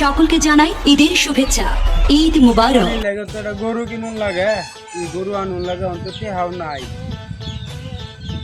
সকলকে জানাই ঈদের শুভেচ্ছা। ঈদ মুবারক। গরু কিনুন লাগে গরু আনুন লাগে অন্তত হাও নাই।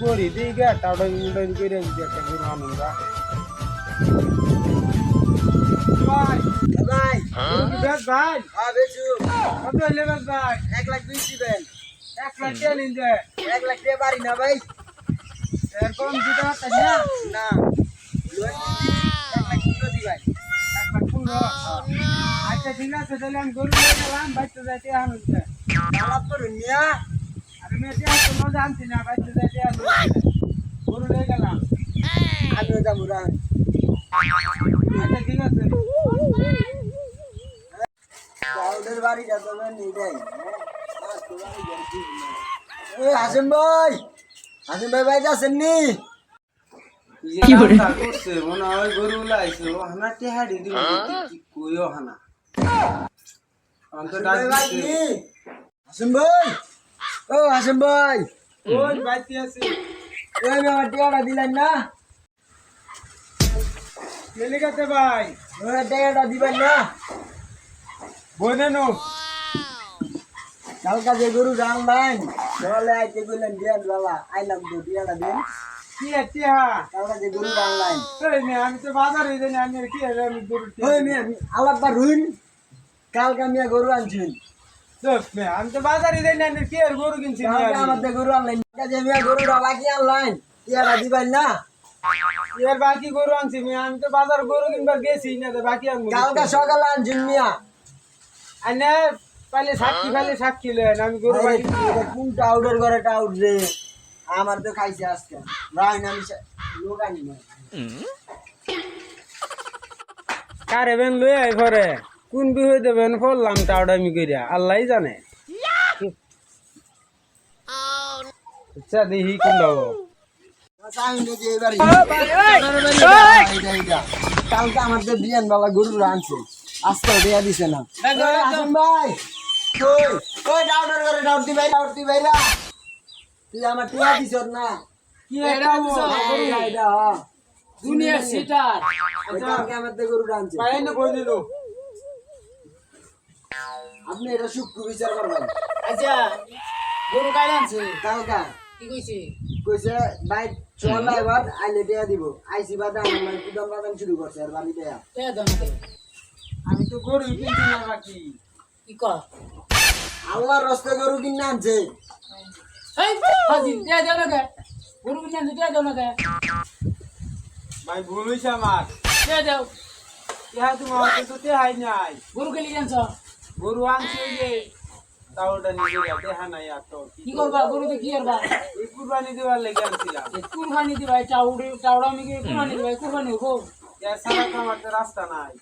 করি দিই গা টাউডাই মুন্ডাই করে দিই একটা গরু আনুন গা। হ্যাঁ এক লাখ বিশ দিবেন। এক লাখ টাকা নিন এক লাখ দিয়ে পারি না ভাই। এরকম পারতেন না না। এক লাখ পনেরো দি ভাই এক লাখ পনেরো আচ্ছা ঠিক আছে তাহলে আমি গরু নিয়ে গেলাম বাচ্চা যাইতে আনুন যে আলাপ করুন মিয়া? আমি মেয়েতে আসতে মজা আনছি না বাচ্চা যাইতে আনুন গরু নিয়ে গেলাম। আমিও যাব রান আচ্ছা ঠিক আছে। ওদের হাসিম ভাই ভাই ভাই যাচ্ছেন নি কি করছে? মনে হয় গরু লাইছে ও হানা টেহাড়ি দিল। কি কইও হানা। ডাক হাসিম ভাই দিছে। নি ভাই। ও হাসিম ভাই। ওই বাইতে আছে। ওই আমার টিয়াটা দিলেন না? কেলে গেছে ভাই? ওই টিয়াটা দিবেন না? বনে নো কালকা যে গরু জানলেন সকালে আইতে গেলেন দিয়ান বাবা। আইলাম তো টিয়াটা দিন। কালকা আমি গরু আমি তো বাজারে কি আর গরু কিনছি আমাদের গরু গরুটা বাকি আনলেন টিয়াটা দিবেন না? এর বাকি গরু আনছি আমি তো বাজার গরু কিনবার গেছি না তো বাকি আনব কালকা সকালে আনছেন মিয়া। আনে পালে সাক্ষী পালে সাক্ষী লেন আমি গরু বাকি কোনটা আউটের ঘরে আউট রে? আমার তো খাইছে আজকে। আমি সা- লোক আনি না কারে বেন লই আই ঘরে? কোন বিহই দেবেন ফললাম টাউডা আমি কইরা আল্লাহই জানে। আচ্ছা দেখি কোন দাও এইটা, এইটা। কালকে আমাদের বিয়ান বালা গরু আনছে আজকে দেয়া দিছে না। ওই ভাই। কই? ডাউটার করে ডাউট দি ভাই ডাউট দি ভাই রা তুই আমার টিয়া দিছ না। কি এটা না এটা। দুনিয়ার সিটার। ওই কালকে আমাদের গরু আনছে পাই না বই দিল। আপনি এটা সূক্ষ্ম বিচার করবেন। আচ্ছা গরু কাইলে আনছে? কি কইছে? কইছে ভাই চল এবার আইলে দিব। আইসি আমার মানে কুদাম বাদাম শুরু করছে আর বাড়ি দেয়া আমি তো গরু কিনছি না বাকি কি কর? আল্লাহর রস্তে গরু কিনে আনছে। ভাই ভুল হইছে আমার। তে দেও। ইহা তোমার হাতে তো তেহাই নাই। গরু কে লিয়ে আনছ গরু আনছে যে তাওটা নিজে দেখা নাই আর তো। কি করবা গরু তো কি করবা? এই কুরবানি দেওয়ার লেগে আনছিলাম। কুরবানি দিবা চাউড়ি চাউড়া আমি কুরবানি দিবা কুরবানি হব? এর ছাড়া তো তো রাস্তা নাই।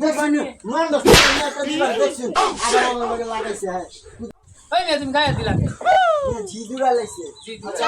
দেখছেন মান দোস্ত একটা দিবার দেখছেন। আবার আমার লাগাইছে হ্যাঁ। ওই মে তুমি গায়ে দিলা কে? ঝিদুরা লাইছে আচ্ছা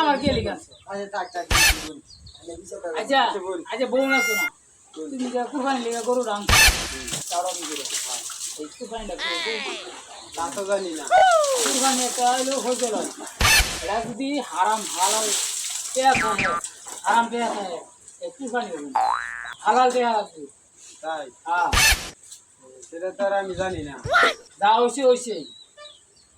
আমার কে লিখা? আচ্ছা। আচ্ছা আচ্ছা বউ না শোনা তুমি যে কুরবানি লিগা গরু এই তা জানি না। কুরবানি একটা হলো লয় এটা যদি হারাম হালাল পেঁয়াজ হয় হারাম হয় এই কুরবানি হালাল পেঁয়াজ আছে। তাই? হ্যাঁ। সেটা তো আর আমি জানি না। যা হয়েছে হয়েছে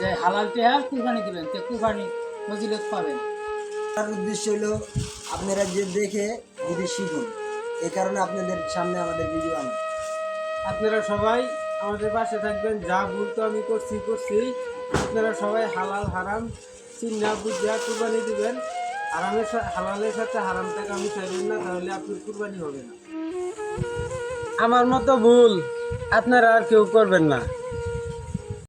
যে হালাল টেয়া কুরবানি দিবেন। তে কুরবানি ফজিলত পাবেন। তার উদ্দেশ্য হলো আপনারা যে দেখে যদি শিখুন। এ কারণে আপনাদের সামনে আমাদের ভিডিও আনা। আপনারা সবাই আমাদের পাশে থাকবেন। যা ভুল তো আমি করছি করছি। আপনারা সবাই হালাল হারাম চিন্না বুঝা কুরবানি দিবেন। হারামের হালালের সাথে হারামটাকে আমি চাইবেন না তাহলে আপনার কুরবানি হবে না। আমার মতো ভুল আপনারা আর কেউ করবেন না।